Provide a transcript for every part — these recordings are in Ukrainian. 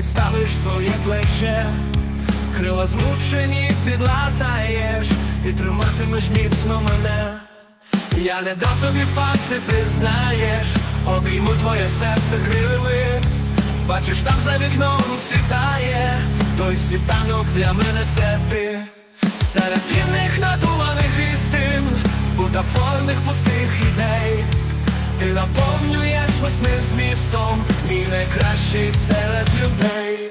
підставиш своє плече, крила змучені підлатаєш і триматимеш міцно мене. Я не дав тобі впасти, ти знаєш, обійму твоє серце крили. Бачиш, там за вікном світає, той світанок для мене це ти. Серед вільних надуваних істин, бутафорних пустих ідей. Ти наповнюєш весни змістом, мій найкращий серед людей.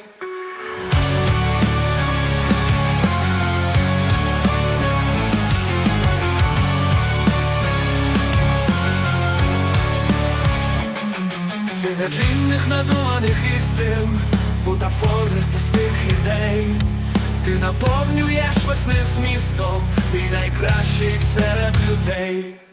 Серед вільних надуваних істин, бутафорних пустих ідей. Ти наповнюєш весни змістом, мій найкращий серед людей.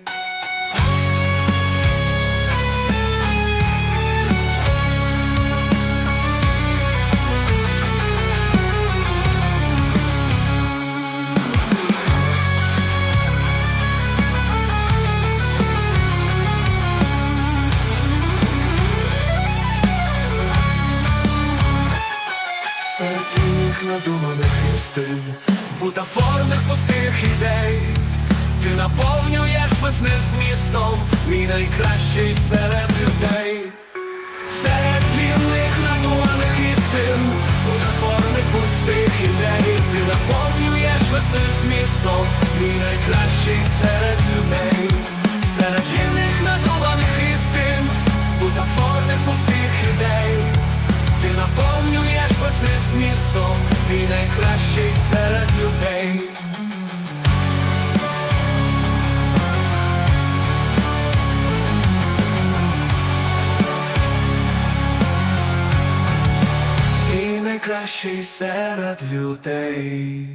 Серед надуманих істин, бутафорних пустих ідей, ти наповнюєш весни змістом, мій найкращий серед людей. Серед вільних надуманих істин, бутафорних пустих ідей, ти наповнюєш весни змістом, мій найкращий серед мій найкращий серед людей. І найкращий серед людей.